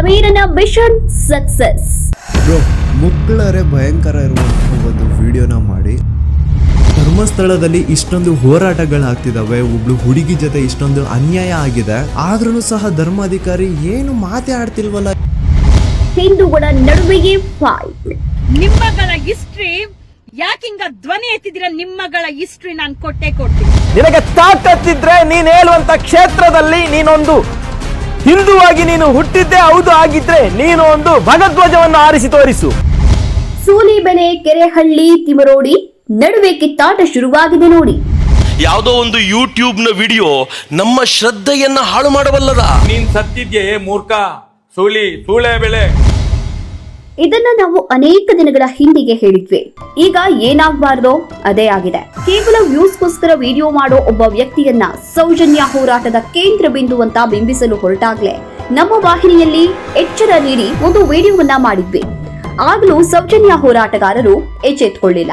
ಸಮೀರನ mission success ಮುಕ್ಕಳರೆ ಭಯಂಕರ ಇರುವಂತಹ ಒಂದು ವಿಡಿಯೋನ ಮಾಡಿ. ಧರ್ಮಸ್ಥಳದಲ್ಲಿ ಇಷ್ಟೊಂದು ಹೋರಾಟಗಳಾಗ್ತಿದ್ದಾವೆ ಒಬ್ಳು ಹುಡುಗಿ ಜೊತೆ ಇಷ್ಟೊಂದು ಅನ್ಯಾಯ ಆಗಿದೆ. ಆದ್ರೂ ಸಹ ಧರ್ಮಾಧಿಕಾರಿ ಏನು ಮಾತೆ ಆಡ್ತಿಲ್ವಲ್ಲ ಹಿಂದೂಗಳ ನಡುವೆಯೇ ಫೈಟ್ ನಿಮ್ಮಗಳ ಹಿಸ್ಟ್ರಿ ಯಾಕಿಂಗ ಧ್ವನಿ ಎತ್ತಿದಿರ ನಿಮ್ಮಗಳ ಹಿಸ್ಟ್ರಿ ನಾನು ಕೊಟ್ಟೆ ಕೊಡ್ತೀನಿ. ನಿನಗೆ ತಾಕತ್ತಿದ್ರೆ ನೀನ್ ಹೇಳುವಂತ ಕ್ಷೇತ್ರದಲ್ಲಿ ನೀನೊಂದು ಹಿಂದುವಾಗಿ ನೀನು ಹುಟ್ಟಿದ್ದೆ ಹೌದು ಆಗಿದ್ರೆ ನೀನು ಒಂದು ಭಗಧ್ವಜವನ್ನು ಆರಿಸಿ ತೋರಿಸು. ಸೂಲಿಬೆಲೆ ಕೆರೆಹಳ್ಳಿ ತಿಮರೋಡಿ ನಡುವೆ ಕಿತ್ತಾಟ ಶುರುವಾಗಿದೆ ನೋಡಿ. ಯಾವುದೋ ಒಂದು ಯೂಟ್ಯೂಬ್ನ ವಿಡಿಯೋ ನಮ್ಮ ಶ್ರದ್ಧೆಯನ್ನ ಹಾಳು ಮಾಡಬಲ್ಲದ? ನೀನ್ ಸತ್ತಿದ್ಯೆ ಮೂರ್ಖ. ಸೂಳಿ ಸೂಳೆ ಬೆಳೆ. ಇದನ್ನ ನಾವು ಅನೇಕ ದಿನಗಳ ಹಿಂದಿಗೆ ಹೇಳಿದ್ವಿ. ಈಗ ಏನಾಗಬಾರ್ದೋ ಅದೇ ಆಗಿದೆ. ಕೇವಲ ವ್ಯೂಸ್ಗೋಸ್ಕರ ವಿಡಿಯೋ ಮಾಡೋ ಒಬ್ಬ ವ್ಯಕ್ತಿಯನ್ನ ಸೌಜನ್ಯ ಹೋರಾಟದ ಕೇಂದ್ರ ಬಿಂದು ಅಂತ ಬಿಂಬಿಸಲು ಹೊರಟಾಗ್ಲೆ ನಮ್ಮ ವಾಹಿನಿಯಲ್ಲಿ ಎಚ್ಚರ ನೀಡಿ ಒಂದು ವಿಡಿಯೋವನ್ನ ಮಾಡಿದ್ವಿ. ಆಗಲೂ ಸೌಜನ್ಯ ಹೋರಾಟಗಾರರು ಎಚ್ಚೆತ್ಕೊಳ್ಳಿಲ್ಲ.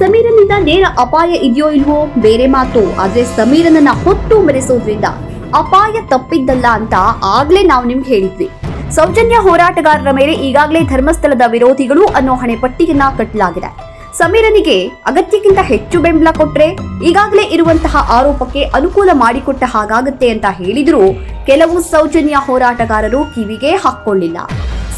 ಸಮೀರನಿಂದ ನೇರ ಅಪಾಯ ಇದೆಯೋ ಇಲ್ವೋ ಬೇರೆ ಮಾತು, ಆದ್ರೆ ಸಮೀರನನ್ನ ಹೊತ್ತು ಮೆರೆಸೋದ್ರಿಂದ ಅಪಾಯ ತಪ್ಪಿದ್ದಲ್ಲ ಅಂತ ಆಗ್ಲೇ ನಾವು ನಿಮ್ಗೆ ಹೇಳಿದ್ವಿ. ಸೌಜನ್ಯ ಹೋರಾಟಗಾರರ ಮೇಲೆ ಈಗಾಗಲೇ ಧರ್ಮಸ್ಥಳದ ವಿರೋಧಿಗಳು ಅನ್ನೋ ಹಣೆಪಟ್ಟಿಯನ್ನ ಕಟ್ಟಲಾಗಿದೆ ಸಮೀರನಿಗೆ ಅಗತ್ಯಕ್ಕಿಂತ ಹೆಚ್ಚು ಬೆಂಬಲ ಕೊಟ್ರೆ ಈಗಾಗಲೇ ಇರುವಂತಹ ಆರೋಪಕ್ಕೆ ಅನುಕೂಲ ಮಾಡಿಕೊಟ್ಟ ಹಾಗಾಗುತ್ತೆ ಅಂತ ಹೇಳಿದ್ರು ಕೆಲವು ಸೌಜನ್ಯ ಹೋರಾಟಗಾರರು ಕಿವಿಗೆ ಹಾಕ್ಕೊಳ್ಳಿಲ್ಲ.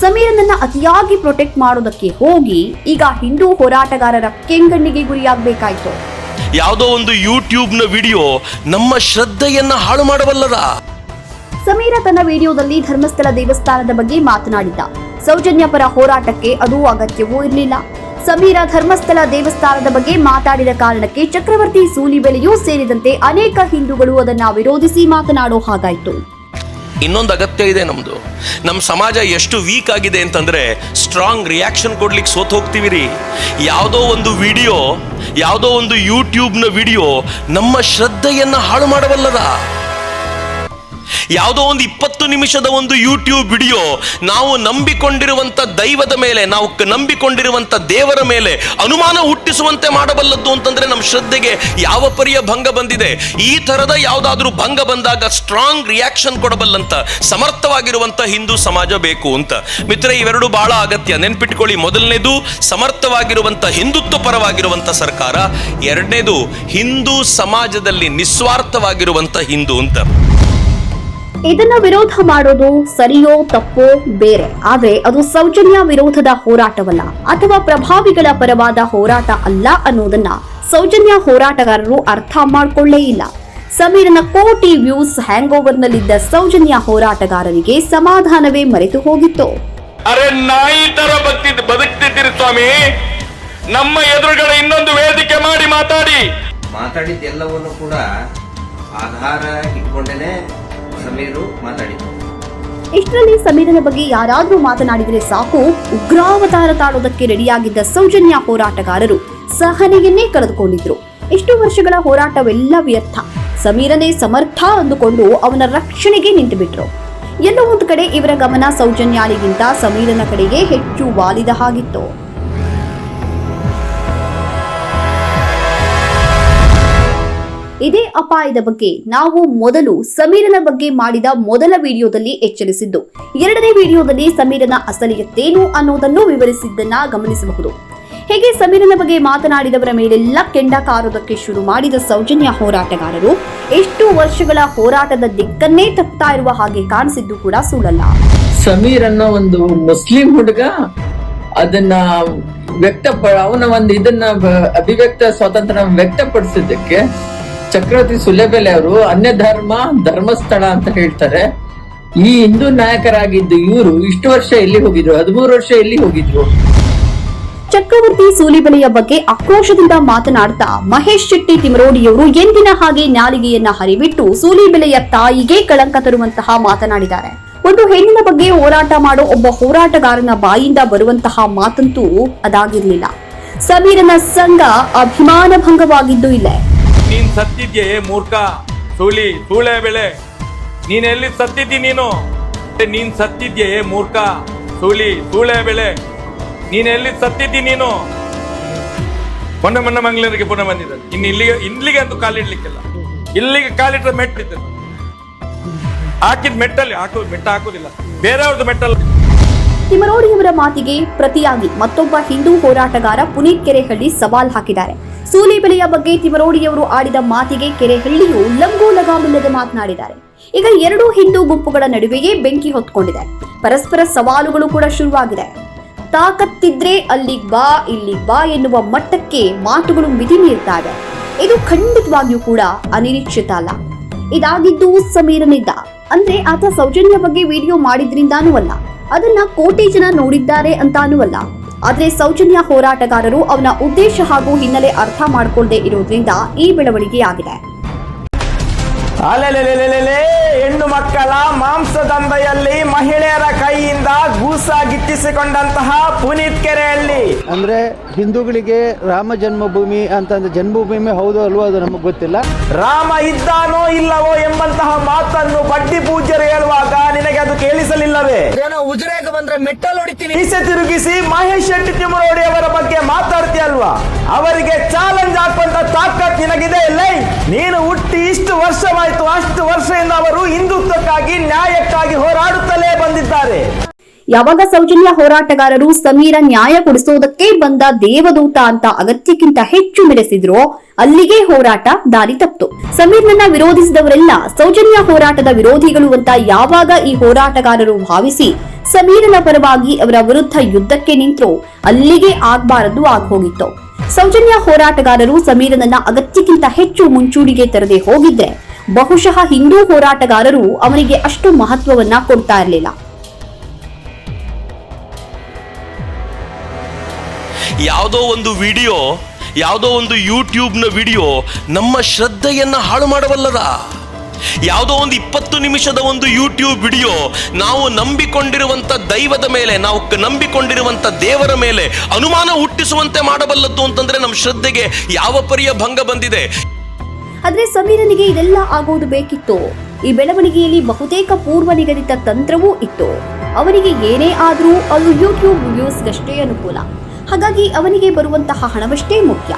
ಸಮೀರನನ್ನ ಅತಿಯಾಗಿ ಪ್ರೊಟೆಕ್ಟ್ ಮಾಡೋದಕ್ಕೆ ಹೋಗಿ ಈಗ ಹಿಂದೂ ಹೋರಾಟಗಾರರ ಕೆಂಗಣ್ಣಿಗೆ ಗುರಿಯಾಗಬೇಕಾಯ್ತು. ಯಾವುದೋ ಒಂದು ಯೂಟ್ಯೂಬ್ನ ವಿಡಿಯೋ ನಮ್ಮ ಶ್ರದ್ಧೆಯನ್ನ ಹಾಳು ಮಾಡಬಲ್ಲದ? ಸಮೀರ ತನ್ನ ವಿಡಿಯೋದಲ್ಲಿ ಧರ್ಮಸ್ಥಳ ದೇವಸ್ಥಾನದ ಬಗ್ಗೆ ಮಾತನಾಡಿದ್ದ ಸೌಜನ್ಯ ಪರ ಹೋರಾಟಕ್ಕೆ ಅದು ಅಗತ್ಯವೂ ಇರಲಿಲ್ಲ. ಸಮೀರ ಧರ್ಮಸ್ಥಳ ದೇವಸ್ಥಾನದ ಬಗ್ಗೆ ಮಾತಾಡಿದ ಕಾರಣಕ್ಕೆ ಚಕ್ರವರ್ತಿ ಸೂಲಿಬೆಲೆಯೂ ಸೇರಿದಂತೆ ಅನೇಕ ಹಿಂದೂಗಳು ಅದನ್ನ ವಿರೋಧಿಸಿ ಮಾತನಾಡೋ ಹಾಗಾಯ್ತು. ಇನ್ನೊಂದು ಅಗತ್ಯ ಇದೆ ನಮ್ಮದು ನಮ್ಮ ಸಮಾಜ ಎಷ್ಟು ವೀಕ್ ಆಗಿದೆ ಅಂತಂದರೆ ಸ್ಟ್ರಾಂಗ್ ರಿಯಾಕ್ಷನ್ ಕೊಡ್ಲಿಕ್ಕೆ ಸೋತ್ ಹೋಗ್ತೀವಿ ರೀ ಯಾವುದೋ ಒಂದು ವಿಡಿಯೋ ಯಾವುದೋ ಒಂದು ಯೂಟ್ಯೂಬ್ನ ವಿಡಿಯೋ ನಮ್ಮ ಶ್ರದ್ಧೆಯನ್ನು ಹಾಳು ಮಾಡಬಲ್ಲದ. ಯಾವುದೋ ಒಂದು ಇಪ್ಪತ್ತು ನಿಮಿಷದ ಒಂದು ಯೂಟ್ಯೂಬ್ ವಿಡಿಯೋ ನಾವು ನಂಬಿಕೊಂಡಿರುವಂತ ದೈವದ ಮೇಲೆ, ನಾವು ನಂಬಿಕೊಂಡಿರುವಂಥ ದೇವರ ಮೇಲೆ ಅನುಮಾನ ಹುಟ್ಟಿಸುವಂತೆ ಮಾಡಬಲ್ಲದ್ದು ಅಂತಂದ್ರೆ ನಮ್ಮ ಶ್ರದ್ಧೆಗೆ ಯಾವ ಪರಿಯ ಭಂಗ ಬಂದಿದೆ? ಈ ತರದ ಯಾವುದಾದ್ರೂ ಭಂಗ ಬಂದಾಗ ಸ್ಟ್ರಾಂಗ್ ರಿಯಾಕ್ಷನ್ ಕೊಡಬಲ್ಲಂತ, ಸಮರ್ಥವಾಗಿರುವಂತ ಹಿಂದೂ ಸಮಾಜ ಬೇಕು ಅಂತ. ಮಿತ್ರ ಇವೆರಡು ಬಹಳ ಅಗತ್ಯ. ನೆನ್ಪಿಟ್ಕೊಳ್ಳಿ, ಮೊದಲನೇದು ಸಮರ್ಥವಾಗಿರುವಂತ ಹಿಂದುತ್ವ ಪರವಾಗಿರುವಂತ ಸರ್ಕಾರ, ಎರಡನೇದು ಹಿಂದೂ ಸಮಾಜದಲ್ಲಿ ನಿಸ್ವಾರ್ಥವಾಗಿರುವಂತ ಹಿಂದೂ ಅಂತ. ಇದನ್ನ ವಿರೋಧ ಮಾಡೋದು ಸರಿಯೋ ತಪ್ಪೋ ಬೇರೆ. ಆದ್ರೆ ಅದು ಸೌಜನ್ಯ ವಿರೋಧದ ಹೋರಾಟವಲ್ಲ ಅಥವಾ ಪ್ರಭಾವಿಗಳ ಪರವಾದ ಹೋರಾಟ ಅಲ್ಲ ಅನ್ನೋದನ್ನ ಸೌಜನ್ಯ ಹೋರಾಟಗಾರರು ಅರ್ಥ ಮಾಡ್ಕೊಳ್ಳೇ ಇಲ್ಲ. ಸಮೀರನ ಕೋಟಿ ವ್ಯೂಸ್ ಹ್ಯಾಂಗ್ ಓವರ್ನಲ್ಲಿದ್ದ ಸೌಜನ್ಯ ಹೋರಾಟಗಾರರಿಗೆ ಸಮಾಧಾನವೇ ಮರೆತು ಹೋಗಿತ್ತು. ಅರೆ ನಾಯಿ ತರ ಬದುಕ್ತಿದ್ದೀರಿ ಸ್ವಾಮಿ. ನಮ್ಮ ಎದುರುಗಡೆ ಇನ್ನೊಂದು ವೇದಿಕೆ ಮಾಡಿ ಮಾತಾಡಿ. ಮಾತಾಡಿದ್ದೆಲ್ಲವನ್ನು ಕೂಡ ಆಧಾರ ಇಟ್ಕೊಂಡೇನೆ ಸಮೀರು ಮಾತಾಡಿದ್ರು ಇಷ್ಟರಲ್ಲಿ ಸಮೀರನ ಬಗ್ಗೆ ಯಾರಾದರೂ ಮಾತನಾಡಿದರೆ ಸಾಕು. ಉಗ್ರಾವತಾರ ತಾಳೋದಕ್ಕೆ ರೆಡಿಯಾಗಿದ್ದ ಸೌಜನ್ಯ ಹೋರಾಟಗಾರರು ಸಹನೆಯನ್ನೇ ಕಳೆದುಕೊಂಡಿದ್ರು. ಇಷ್ಟು ವರ್ಷಗಳ ಹೋರಾಟವೆಲ್ಲ ವ್ಯರ್ಥ. ಸಮೀರನೇ ಸಮರ್ಥ ಅಂದುಕೊಂಡು ಅವನ ರಕ್ಷಣೆಗೆ ನಿಂತುಬಿಟ್ರು. ಎಲ್ಲೋ ಒಂದು ಕಡೆ ಇವರ ಗಮನ ಸೌಜನ್ಯಾಳಿಗಿಂತ ಸಮೀರನ ಕಡೆಗೆ ಹೆಚ್ಚು ವಾಲಿದ ಹಾಗಿತ್ತು. ಇದೇ ಅಪಾಯದ ಬಗ್ಗೆ ನಾವು ಮೊದಲು ಸಮೀರನ ಬಗ್ಗೆ ಮಾಡಿದ ಮೊದಲ ವಿಡಿಯೋದಲ್ಲಿ ಎಚ್ಚರಿಸಿದ್ದು. ಎರಡನೇ ವಿಡಿಯೋದಲ್ಲಿ ಸಮೀರನ ಅಸಲಿಯತ್ತೇನು ಅನ್ನೋದನ್ನು ವಿವರಿಸಿದ್ದನ್ನ ಗಮನಿಸಬಹುದು. ಹೇಗೆ ಸಮೀರನ ಬಗ್ಗೆ ಮಾತನಾಡಿದವರ ಮೇಲೆಲ್ಲ ಕೆಂಡ ಕಾರೋದಕ್ಕೆ ಶುರು ಮಾಡಿದ ಸೌಜನ್ಯ ಹೋರಾಟಗಾರರು, ಎಷ್ಟು ವರ್ಷಗಳ ಹೋರಾಟದ ದಿಕ್ಕನ್ನೇ ತಪ್ತಾ ಇರುವ ಹಾಗೆ ಕಾಣಿಸಿದ್ದು ಕೂಡ ಸುಳ್ಳಲ್ಲ. ಸಮೀರ್ ಅನ್ನೋ ಒಂದು ಮುಸ್ಲಿಂ ಹುಡುಗ ಅದನ್ನ ವ್ಯಕ್ತಪ, ಅವನ ಒಂದು ಇದನ್ನ ಅಭಿವ್ಯಕ್ತ ಸ್ವಾತಂತ್ರ್ಯ ವ್ಯಕ್ತಪಡಿಸಿದ್ದಕ್ಕೆ ಚಕ್ರವರ್ತಿ ಸುಲೇಬೆಲೆ ಅವರು ಅನ್ಯ ಧರ್ಮ, ಧರ್ಮಸ್ಥಳ ಅಂತ ಹೇಳ್ತಾರೆ. ಈ ಹಿಂದೂ ನಾಯಕರಾಗಿದ್ದು ಇವರು ಇಷ್ಟು ವರ್ಷ ಎಲ್ಲಿ ಹೋಗಿದ್ರು? ಹದಿಮೂರು ವರ್ಷ ಎಲ್ಲಿ ಹೋಗಿದ್ರು? ಚಕ್ರವರ್ತಿ ಸೂಲಿಬೆಲೆಯ ಬಗ್ಗೆ ಆಕ್ರೋಶದಿಂದ ಮಾತನಾಡ್ತಾ ಮಹೇಶ್ ಶೆಟ್ಟಿ ತಿಮರೋಡಿಯವರು ಎಂದಿನ ಹಾಗೆ ನಾಲಿಗೆಯನ್ನ ಹರಿಬಿಟ್ಟು ಸೂಲಿಬೆಲೆಯ ತಾಯಿಗೆ ಕಳಂಕ ತರುವಂತಹ ಮಾತನಾಡಿದ್ದಾರೆ. ಒಂದು ಹೆಣ್ಣಿನ ಬಗ್ಗೆ ಹೋರಾಟ ಮಾಡೋ ಒಬ್ಬ ಹೋರಾಟಗಾರನ ಬಾಯಿಂದ ಬರುವಂತಹ ಮಾತಂತೂ ಅದಾಗಿರ್ಲಿಲ್ಲ. ಸಮೀರನ ಸಂಘ ಅಭಿಮಾನ ಭಂಗವಾಗಿದ್ದು ಇಲ್ಲೇ. ನೀನ್ ಸತ್ತಿದ್ಯೆ ಮೂರ್ಖ? ಸೂಳಿ ಸೂಳೆ ಬೆಳೆ. ನೀನ್ ಎಲ್ಲಿ ಸತ್ತಿದ್ದಿ ನೀನು? ನೀನ್ ಸತ್ತಿದ್ಯೆ ಮೂರ್ಖ? ಸೂಳಿ ಸೂಳೆ ಬೆಳೆ. ನೀನ್ ಎಲ್ಲಿ ಸತ್ತಿದ್ದಿ ನೀನು? ಮೊನ್ನೆ ಮೊನ್ನೆ ಮಂಗಳೂರಿಗೆ ಪುನಃ ಬಂದಿದ್ದಾರೆ ಇನ್ನು ಇಲ್ಲಿಗೆ ಇಲ್ಲಿಗೆ ಅಂತೂ ಕಾಲಿಡ್ಲಿಕ್ಕಿಲ್ಲ ಇಲ್ಲಿಗೆ ಕಾಲಿಟ್ರೆ ಮೆಟ್ಟಿದ್ದ ಹಾಕಿದ್ ಮೆಟ್ಟಲ್ಲಿ ಹಾಕೋದು, ಮೆಟ್ಟ ಹಾಕೋದಿಲ್ಲ. ಬೇರೆಯವ್ರದ್ದು ಮೆಟ್ಟಲ್ಲ. ತಿಮರೋಡಿಯವರ ಮಾತಿಗೆ ಪ್ರತಿಯಾಗಿ ಮತ್ತೊಬ್ಬ ಹಿಂದೂ ಹೋರಾಟಗಾರ ಪುನೀತ್ ಕೆರೆಹಳ್ಳಿ ಸವಾಲ್ ಹಾಕಿದ್ದಾರೆ. ಸೂಲಿಬೆಲೆಯ ಬಗ್ಗೆ ತಿಮರೋಡಿಯವರು ಆಡಿದ ಮಾತಿಗೆ ಕೆರೆಹಳ್ಳಿಯು ಲಂಗು ಲಗಾಮಿಲ್ಲದೆ ಮಾತನಾಡಿದ್ದಾರೆ. ಈಗ ಎರಡೂ ಹಿಂದೂ ಗುಂಪುಗಳ ನಡುವೆಯೇ ಬೆಂಕಿ ಹೊತ್ಕೊಂಡಿದೆ. ಪರಸ್ಪರ ಸವಾಲುಗಳು ಕೂಡ ಶುರುವಾಗಿದೆ. ತಾಕತ್ತಿದ್ರೆ ಅಲ್ಲಿ ಬಾ, ಇಲ್ಲಿ ಬಾ ಎನ್ನುವ ಮಟ್ಟಕ್ಕೆ ಮಾತುಗಳು ಮಿತಿ ಮೀರ್ತಾ ಇದೆ. ಖಂಡಿತವಾಗಿಯೂ ಕೂಡ ಅನಿರೀಕ್ಷಿತ ಅಲ್ಲ. ಇದಾಗಿದ್ದು ಸಮೀರನಿದ್ದ ಅಂದ್ರೆ ಆತ ಸೌಜನ್ಯ ಬಗ್ಗೆ ವಿಡಿಯೋ ಮಾಡಿದ್ರಿಂದಾನೂ ಅಲ್ಲ. ಅದನ್ನ ಕೋಟಿ ಜನ ನೋಡಿದ್ದಾರೆ ಅಂತಾನೂ ಅಲ್ಲ ಆದ್ರೆ ಸೌಜನ್ಯ ಹೋರಾಟಗಾರರು ಅವನ ಉದ್ದೇಶ ಹಾಗೂ ಹಿನ್ನೆಲೆ ಅರ್ಥ ಮಾಡಿಕೊಳ್ಳದೆ ಇರೋದ್ರಿಂದ ಈ ಬೆಳವಣಿಗೆ ಆಗಿದೆ ಅಲೆಲೆಲೆಲೆಲೆ ಹೆಣ್ಣು ಮಕ್ಕಳ ಮಾಂಸದಂಧೆಯಲ್ಲಿ ಮಹಿಳೆಯರ ಕೈಯಿಂದ ಗೂಸಾಗಿಟ್ಟಿಸಿಕೊಂಡಂತಹ ಪುನೀತ್ ಕೆರೆಯಲ್ಲಿ. ಅಂದ್ರೆ ಹಿಂದೂಗಳಿಗೆ ರಾಮ ಜನ್ಮಭೂಮಿ ಅಂತಂದ್ರೆ ಜನ್ಮಭೂಮಿ ಹೌದು ಅಲ್ವೋ ಅದು ನಮಗೆ ಗೊತ್ತಿಲ್ಲ. ರಾಮ ಇದ್ದಾನೋ ಇಲ್ಲವೋ ಎಂಬಂತಹ ಮಾತನ್ನು ಬಡ್ಡಿ ಪೂಜ್ಯರು ಹೇಳುವಾಗ ನಿನಗೆ ಅದು ಕೇಳಿಸಲಿಲ್ಲವೇ? ಉಜಿರೆಗೆ ಬಂದ್ರೆ ಮೆಟ್ಟಲ್ ಹೊಡಿತೀನಿ. ಈಸೆ ತಿರುಗಿಸಿ ಮಹೇಶ್ ಶೆಟ್ಟಿ ತಿಮ್ಮರೋಡಿ ಅವರ ಬಗ್ಗೆ ಮಾತಾಡ್ತೀಯಲ್ವಾ? ಅವರಿಗೆ ಚಾಲೆಂಜ್ ಹಾಕುವಂತ ತಾಕತ್ ನಿನಗಿದೆ ಲೈ! ನೀನು ಹುಟ್ಟಿ ಇಷ್ಟು ವರ್ಷವಾಯಿತು, ಅಷ್ಟು ವರ್ಷದಿಂದ ಅವರು ಹಿಂದುತ್ವಕ್ಕಾಗಿ, ನ್ಯಾಯಕ್ಕಾಗಿ ಹೋರಾಡುತ್ತಲೇ ಬಂದಿದ್ದಾರೆ. ಯಾವಾಗ ಸೌಜನ್ಯ ಹೋರಾಟಗಾರರು ಸಮೀರ ನ್ಯಾಯ ಕೊಡಿಸೋದಕ್ಕೆ ಬಂದ ದೇವದೂತ ಅಂತ ಅಗತ್ಯಕ್ಕಿಂತ ಹೆಚ್ಚು ಮೆರೆಸಿದ್ರೋ, ಅಲ್ಲಿಗೆ ಹೋರಾಟ ದಾರಿ ತಪ್ಪಿತು ಸಮೀರ್ನನ್ನ ವಿರೋಧಿಸಿದವರೆಲ್ಲ ಸೌಜನ್ಯ ಹೋರಾಟದ ವಿರೋಧಿಗಳು ಅಂತ ಯಾವಾಗ ಈ ಹೋರಾಟಗಾರರು ಭಾವಿಸಿ ಸಮೀರನ ಪರವಾಗಿ ಅವರ ವಿರುದ್ಧ ಯುದ್ಧಕ್ಕೆ ನಿಂತರೋ, ಅಲ್ಲಿಗೆ ಆಗ್ಬಾರದು ಹೋಗಿತ್ತು ಸೌಜನ್ಯ ಹೋರಾಟಗಾರರು ಸಮೀರನನ್ನ ಅಗತ್ಯಕ್ಕಿಂತ ಹೆಚ್ಚು ಮುಂಚೂಣಿಗೆ ತರದೆ ಹೋಗಿದ್ರೆ ಬಹುಶಃ ಹಿಂದೂ ಹೋರಾಟಗಾರರು ಅವನಿಗೆ ಅಷ್ಟು ಮಹತ್ವವನ್ನ ಕೊಡ್ತಾ ಇರಲಿಲ್ಲ. ಯಾವುದೋ ಒಂದು ವಿಡಿಯೋ, ಯಾವುದೋ ಒಂದು ಯೂಟ್ಯೂಬ್ನ ವಿಡಿಯೋ ನಮ್ಮ ಶ್ರದ್ಧೆಯನ್ನ ಹಾಳು ಮಾಡಬಲ್ಲದ? ಯಾವುದೋ ಒಂದು ಇಪ್ಪತ್ತು ನಿಮಿಷದ ಒಂದು ಯೂಟ್ಯೂಬ್ ವಿಡಿಯೋ ನಾವು ನಂಬಿಕೊಂಡಿರುವಂತ ದೈವದ ಮೇಲೆ, ನಾವು ನಂಬಿಕೊಂಡಿರುವಂಥ ದೇವರ ಮೇಲೆ ಅನುಮಾನ ಹುಟ್ಟಿಸುವಂತೆ ಮಾಡಬಲ್ಲದ್ದು ಅಂತಂದ್ರೆ ನಮ್ಮ ಶ್ರದ್ಧೆಗೆ ಯಾವ ಪರಿಯ ಭಂಗ ಬಂದಿದೆ? ಆದ್ರೆ ಸಮೀರನಿಗೆ ಇದೆಲ್ಲ ಆಗೋದು ಬೇಕಿತ್ತು. ಈ ಬೆಳವಣಿಗೆಯಲ್ಲಿ ಬಹುತೇಕ ಪೂರ್ವ ನಿಗದಿತ ತಂತ್ರವೂ ಇತ್ತು. ಅವನಿಗೆ ಏನೇ ಆದರೂ ಅದು ಯೂಟ್ಯೂಬ್ ವಿಡಿಯೋಸ್ಗಷ್ಟೇ ಅನುಕೂಲ. ಹಾಗಾಗಿ ಅವನಿಗೆ ಬರುವಂತಹ ಹಣವಷ್ಟೇ ಮುಖ್ಯ.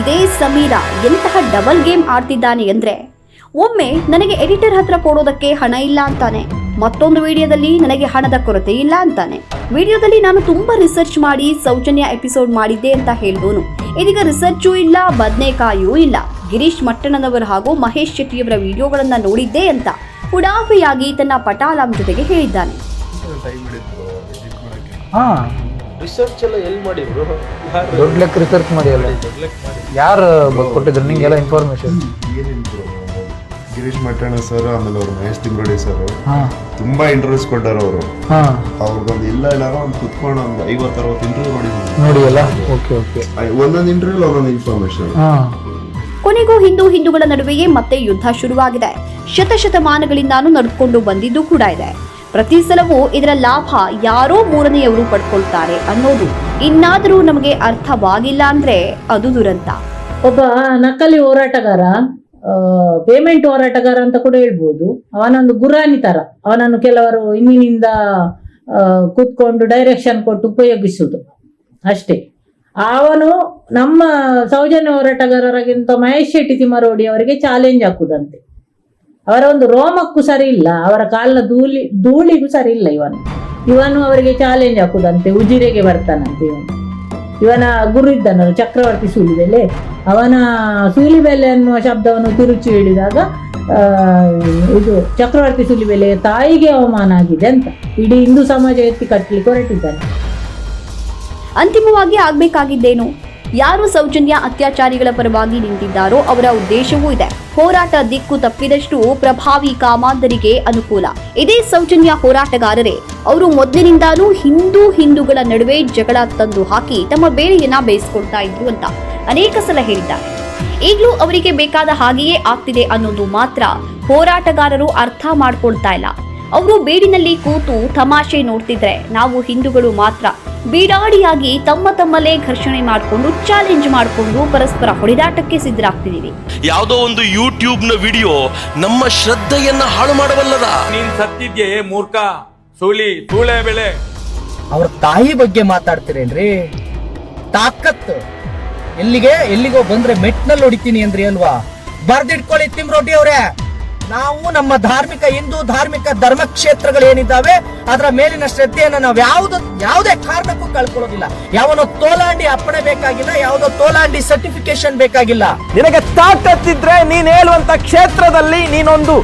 ಇದೇ ಸಮೀರ ಎಂತಹ ಡಬಲ್ ಗೇಮ್ ಆಡ್ತಿದ್ದಾನೆ ಅಂದ್ರೆ ಒಮ್ಮೆ ನನಗೆ ಎಡಿಟರ್ ಹತ್ರ ಕೊಡೋದಕ್ಕೆ ಹಣ ಇಲ್ಲ ಅಂತಾನೆ. ಮತ್ತೊಂದು ವಿಡಿಯೋದಲ್ಲಿ ನನಗೆ ಹಣದ ಕೊರತೆ ಇಲ್ಲ ಅಂತಾನೆ. ವಿಡಿಯೋದಲ್ಲಿ ನಾನು ತುಂಬಾ ರಿಸರ್ಚ್ ಮಾಡಿ ಸೌಜನ್ಯ ಎಪಿಸೋಡ್ ಮಾಡಿದ್ದೆ ಅಂತ ಹೇಳಿದೋನು. ಇದೀಗ ರಿಸರ್ಚೂ ಇಲ್ಲ ಬದನೆಕಾಯೂ ಇಲ್ಲ. ಗಿರೀಶ್ ಮಟ್ಟಣ್ಣನವರು ಹಾಗೂ ಮಹೇಶ್ ಶೆಟ್ಟಿಯವರ ವಿಡಿಯೋಗಳನ್ನ ನೋಡಿದ್ದೆ ಅಂತ ಉಡಾಫೆಯಾಗಿ ತನ್ನ ಪಟಾಲಾಮ್ ಜೊತೆಗೆ ಹೇಳಿದ್ದಾನೆ. ಹಾ. ರಿಸರ್ಚ್ ಎಲ್ಲ ಎಲ್ಲಿ ಮಾಡಿದ್ರು? ದೊಡ್ಡ ಲೆಕ್ಕ ರಿಸರ್ಚ್ ಮಾಡಿ ಅಲ್ಲ ಯಾರು ಕೊಟ್ಟಿದ್ರು? ನಿಂಗೆ information information Girish Mattanna sir ಆಮೇಲೆ ಅವ್ರು ಮಹೇಶ್ ತಿಂಗಳಿ ಸರ್ ಹಾ. ತುಂಬಾ ಇಂಟರ್ವ್ಯೂಸ್ ಕೊಟ್ಟಾರ ಅವರು. ಹಾ. ಅವ್ರಿಗೊಂದು ಇಲ್ಲ ಇಲ್ಲ ಒಂದು ಕುತ್ಕೊಂಡು ಒಂದು ಐವತ್ತು ಅರವತ್ತು ಇಂಟರ್ವ್ಯೂ ನೋಡಿದ್ವಿ ನೋಡಿ ಅಲ್ಲ ಓಕೆ ಓಕೆ. ಒಂದೊಂದು ಇಂಟರ್ವ್ಯೂ ಒಂದೊಂದು ಇನ್ಫಾರ್ಮೇಶನ್ ಹಾ. ಕೊನೆಗೂ ಹಿಂದೂ ಹಿಂದೂಗಳ ನಡುವೆಯೇ ಮತ್ತೆ ಯುದ್ಧ ಶುರುವಾಗಿದೆ. ಶತಶತಮಾನಗಳಿಂದಾನು ನಡೆದುಕೊಂಡು ಬಂದಿದ್ದು ಕೂಡ ಇದೆ. ಪ್ರತಿ ಸಲವೂ ಇದರ ಲಾಭ ಯಾರೋ ಮೂರನೆಯವರು ಪಡ್ಕೊಳ್ತಾರೆ ಅನ್ನೋದು ಇನ್ನಾದರೂ ನಮಗೆ ಅರ್ಥವಾಗಿಲ್ಲ ಅಂದ್ರೆ ಅದು ದುರಂತ. ಒಬ್ಬ ನಕಲಿ ಹೋರಾಟಗಾರ ಪೇಮೆಂಟ್ ಹೋರಾಟಗಾರ ಅಂತ ಕೂಡ ಹೇಳ್ಬೋದು. ಅವನೊಂದು ಗುರಾನಿ ತರ. ಅವನನ್ನು ಕೆಲವರು ಇನ್ನಿನಿಂದ ಕೂತ್ಕೊಂಡು ಡೈರೆಕ್ಷನ್ ಕೊಟ್ಟು ಉಪಯೋಗಿಸುವುದು ಅಷ್ಟೇ. ಅವನು ನಮ್ಮ ಸೌಜನ್ಯ ಹೋರಾಟಗಾರರಾಗಿಂತ ಮಹೇಶ್ ಶೆಟ್ಟಿ ತಿಮ್ಮರೋಡಿ ಅವರಿಗೆ ಚಾಲೆಂಜ್ ಹಾಕುದಂತೆ. ಅವರ ಒಂದು ರೋಮಕ್ಕೂ ಸರಿ ಇಲ್ಲ. ಅವರ ಕಾಲ ಧೂಳಿ, ಧೂಳಿಗೂ ಸರಿ ಇಲ್ಲ ಇವನು. ಇವನು ಅವರಿಗೆ ಚಾಲೆಂಜ್ ಹಾಕುದಂತೆ. ಉಜಿರೆಗೆ ಬರ್ತಾನಂತೆ ಇವನು. ಇವನ ಗುರು ಇದ್ದನಲ್ಲ ಚಕ್ರವರ್ತಿ ಸೂಲಿಬೆಲೆ. ಅವನ ಸೂಲಿಬೆಲೆ ಅನ್ನುವ ಶಬ್ದವನ್ನು ತಿರುಚಿ ಹೇಳಿದಾಗ ಇದು ಚಕ್ರವರ್ತಿ ಸೂಲಿಬೆಲೆ ತಾಯಿಗೆ ಅವಮಾನ ಆಗಿದೆ ಅಂತ. ಇಡೀ ಹಿಂದೂ ಸಮಾಜ ಎತ್ತಿ ಕಟ್ಟಲಿಕ್ಕೆ ಹೊರಟಿದ್ದಾನೆ. ಅಂತಿಮವಾಗಿ ಆಗ್ಬೇಕಾಗಿದ್ದೇನು? ಯಾರು ಸೌಜನ್ಯ ಅತ್ಯಾಚಾರಿಗಳ ಪರವಾಗಿ ನಿಂತಿದ್ದಾರೋ ಅವರ ಉದ್ದೇಶವೂ ಇದೆ. ಹೋರಾಟ ದಿಕ್ಕು ತಪ್ಪಿದಷ್ಟು ಪ್ರಭಾವಿ ಕಾಮಾಂಧರಿಗೆ ಅನುಕೂಲ. ಇದೇ ಸೌಜನ್ಯ ಹೋರಾಟಗಾರರೇ, ಅವರು ಮೊದಲಿನಿಂದಾನೂ ಹಿಂದೂ ಹಿಂದೂಗಳ ನಡುವೆ ಜಗಳ ತಂದು ಹಾಕಿ ತಮ್ಮ ಬೇಳೆಯನ್ನ ಬೇಯಿಸ್ಕೊಳ್ತಾ ಇದ್ರು ಅಂತ ಅನೇಕ ಸಲ ಹೇಳಿದ್ದಾರೆ. ಈಗಲೂ ಅವರಿಗೆ ಬೇಕಾದ ಹಾಗೆಯೇ ಆಗ್ತಿದೆ ಅನ್ನೋದು ಮಾತ್ರ ಹೋರಾಟಗಾರರು ಅರ್ಥ ಮಾಡ್ಕೊಳ್ತಾ ಇಲ್ಲ. ಅವರು ಬೀಡಿನಲ್ಲಿ ಕೂತು ತಮಾಷೆ ನೋಡ್ತಿದ್ರೆ ನಾವು ಹಿಂದೂಗಳು ಮಾತ್ರ. ಬೀಡಾಡಿಯಾಗಿ ತಮ್ಮ ತಮ್ಮಲ್ಲೇ ಘರ್ಷಣೆ ಮಾಡಿಕೊಂಡು ಚಾಲೆಂಜ್ ಮಾಡಿಕೊಂಡು ಪರಸ್ಪರ ಹೊಡೆದಾಟಕ್ಕೆ ಸಿದ್ಧರಾಗ್ತಿದ್ದೀವಿ ಯಾವುದೋ ಒಂದು ಯೂಟ್ಯೂಬ್ನ ವಿಡಿಯೋ ನಮ್ಮ ಶ್ರದ್ಧೆಯನ್ನ ಹಾಳು ಮಾಡಬಲ್ಲದ? ನೀನ್ ಸತ್ತಿದ್ಯೆ ಮೂರ್ಖ ಸೂಳಿ ಸೂಳೆ ಬೆಳೆ. ಅವ್ರ ತಾಯಿ ಬಗ್ಗೆ ಮಾತಾಡ್ತೀರೇನ್ರಿ? ತಾಕತ್. ಎಲ್ಲಿಗೆ? ಎಲ್ಲಿಗೋ ಬಂದ್ರೆ ಮೆಟ್ನಲ್ಲಿ ಹೊಡಿತೀನಿ ಅಂದ್ರಿ ಅಲ್ವಾ? ಬರ್ದಿಟ್ಕೊಳ್ಳಿ ತಿಮ್ರೋಟಿ ಅವರೇ. ನಾವು ನಮ್ಮ ಧಾರ್ಮಿಕ ಹಿಂದೂ ಧಾರ್ಮಿಕ ಧರ್ಮಕ್ಷೇತ್ರಗಳೇನಿದ್ದಾವೆ ಅದರ ಮೇಲಿನ ಶ್ರದ್ಧೆಯನ್ನು ನಾವು ಯಾವ್ದು ಯಾವುದೇ ಕಾರಣಕ್ಕೂ ಕಳ್ಕೊಳ್ಳೋದಿಲ್ಲ. ಯಾವನೋ ತೋಲಾಂಡಿ ಅಪ್ಪಣೆ ಬೇಕಾಗಿಲ್ಲ ಯಾವುದೋ ತೋಲಾಂಡಿ ಸರ್ಟಿಫಿಕೇಶನ್ ಬೇಕಾಗಿಲ್ಲ. ನಿನಗೆ ತಾಕತ್ತಿದ್ರೆ ನೀನ್ ಹೇಳುವಂತ ಕ್ಷೇತ್ರದಲ್ಲಿ ನೀನೊಂದು.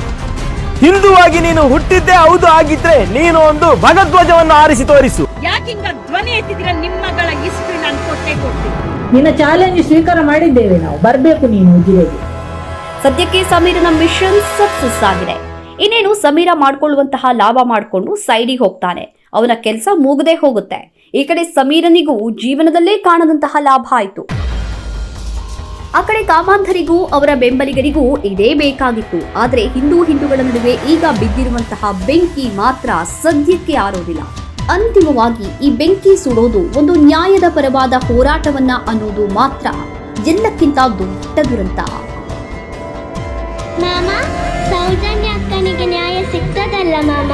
ಹಿಂದೂವಾಗಿ ನೀನು ಹುಟ್ಟಿದ್ದೆ ಹೌದು ಆಗಿದ್ರೆ ನೀನು ಒಂದು ಭಗಧ್ವಜವನ್ನು ಆರಿಸಿ ತೋರಿಸು. ಯಾಕಿಂಗ ಧ್ವನಿ ಎತ್ತಿದ್ರೆ ನಿಮ್ಮಗಳ ಹಿಸ್ಟ್ರಿ ನಾನು ಕೊಟ್ಟೆ ಕೊಡ್ತೀನಿ. ನಿನ್ನ ಚಾಲೆಂಜ್ ಸ್ವೀಕಾರ ಮಾಡಿದ್ದೇವೆ ನಾವು. ಬರ್ಬೇಕು ನೀನು ಉಜಿರೆಗೆ. ಸದ್ಯಕ್ಕೆ ಸಮೀರನ ಮಿಷನ್ ಸಕ್ಸಸ್ ಆಗಿದೆ. ಇನ್ನೇನು ಸಮೀರ ಮಾಡ್ಕೊಳ್ಳುವಂತಹ ಲಾಭ ಮಾಡಿಕೊಂಡು ಸೈಡಿಗೆ ಹೋಗ್ತಾನೆ. ಅವನ ಕೆಲಸ ಮುಗದೆ ಹೋಗುತ್ತೆ. ಈ ಕಡೆ ಸಮೀರನಿಗೂ ಜೀವನದಲ್ಲೇ ಕಾಣದಂತಹ ಲಾಭ ಆಯಿತು. ಆ ಕಡೆ ಕಾಮಾಂಧರಿಗೂ ಅವರ ಬೆಂಬಲಿಗರಿಗೂ ಇದೇ ಬೇಕಾಗಿತ್ತು. ಆದರೆ ಹಿಂದೂ ಹಿಂದೂಗಳ ನಡುವೆ ಈಗ ಬಿದ್ದಿರುವಂತಹ ಬೆಂಕಿ ಮಾತ್ರ ಸದ್ಯಕ್ಕೆ ಆರೋದಿಲ್ಲ. ಅಂತಿಮವಾಗಿ ಈ ಬೆಂಕಿ ಸುಡೋದು ಒಂದು ನ್ಯಾಯದ ಪರವಾದ ಹೋರಾಟವನ್ನ ಅನ್ನೋದು ಮಾತ್ರ. ಎಲ್ಲಕ್ಕಿಂತ ದೊಡ್ಡ ದುರಂತ. ಮಾಮ ಸೌಜನ್ಯ ಅಕ್ಕನಿಗೆ ನ್ಯಾಯ ಸಿಗ್ತದಲ್ಲ ಮಾಮ?